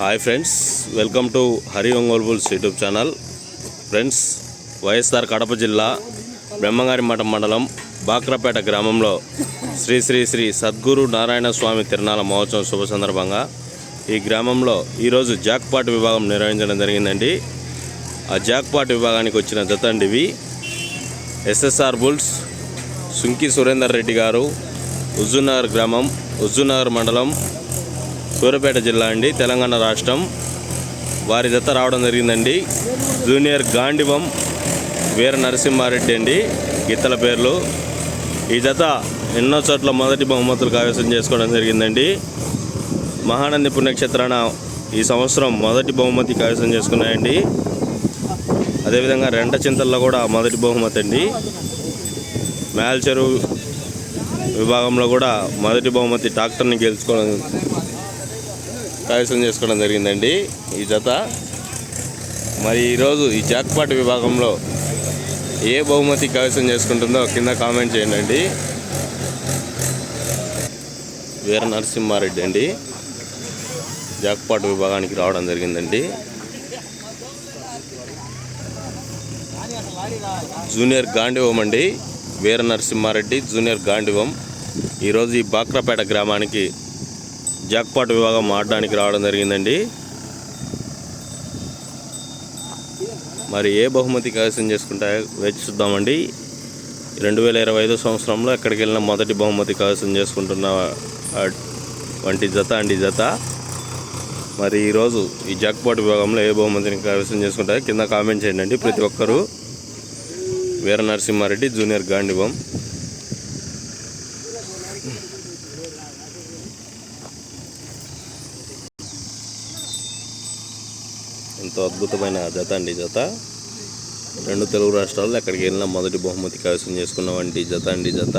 Hi friends welcome to Hari Ongole bulls YouTube channel friends YSR Kadapa జిల్లా బ్రహ్మంగారి మఠం మండలం బాక్రపేట గ్రామంలో శ్రీ శ్రీ శ్రీ సద్గురు నారాయణ స్వామి తిరునాళ మహోత్సవం శుభ సందర్భంగా ఈ గ్రామంలో ఈరోజు జాక్పాట్ విభాగం నిర్వహించడం జరిగిందండి. ఆ జాక్పాట్ విభాగానికి వచ్చిన జతండివి ఎస్ఎస్ఆర్ బుల్స్ సుంకి సురేందర్ రెడ్డి గారు హుజూర్నగర్ గ్రామం హుజూర్నగర్ మండలం సూర్యాపేట జిల్లా అండి. తెలంగాణ రాష్ట్రం. వారి జత రావడం జరిగిందండి. జూనియర్ గాండివం వీర నరసింహారెడ్డి అండి. గీతల పేర్లు. ఈ జత ఎన్నో చోట్ల మొదటి బహుమతులు కైవసం చేసుకోవడం జరిగిందండి. మహానంది పుణ్యక్షేత్రాన ఈ సంవత్సరం మొదటి బహుమతి కైవసం చేసుకున్నాయండి. అదేవిధంగా రెంట చింతల్లో కూడా మొదటి బహుమతి అండి. మేల్చెరువు విభాగంలో కూడా మొదటి బహుమతి ట్రాక్టర్ని గెలుచుకోవడం కైవసం చేసుకోవడం జరిగిందండి ఈ జత. మరి ఈరోజు ఈ జాక్పాట్ విభాగంలో ఏ బహుమతి కైవసం చేసుకుంటుందో కింద కామెంట్ చేయండి. వీర నరసింహారెడ్డి అండి. జాక్పాట్ విభాగానికి రావడం జరిగిందండి. జూనియర్ గాండివం అండి. వీర నరసింహారెడ్డి జూనియర్ గాండివం. ఈరోజు ఈ బాక్రాపేట గ్రామానికి జాక్పాట్ విభాగం ఆడడానికి రావడం జరిగిందండి. మరి ఏ బహుమతి కైవసం చేసుకుంటా వేచి చూద్దామండి. రెండు వేల ఇరవై ఐదో సంవత్సరంలో ఎక్కడికి వెళ్ళిన మొదటి బహుమతి కైవసం చేసుకుంటున్న వంటి జత అండి జత. మరి ఈరోజు ఈ జాక్పాట్ విభాగంలో ఏ బహుమతిని కైవసం చేసుకుంటారో కింద కామెంట్ చేయండి ప్రతి ఒక్కరూ వీర నరసింహారెడ్డి జూనియర్ గాండివం ఎంతో అద్భుతమైన జత అండి జత. రెండు తెలుగు రాష్ట్రాల్లో ఎక్కడికి వెళ్ళినా మొదటి బహుమతి కైవసం చేసుకున్న వంటి జత అండి జత.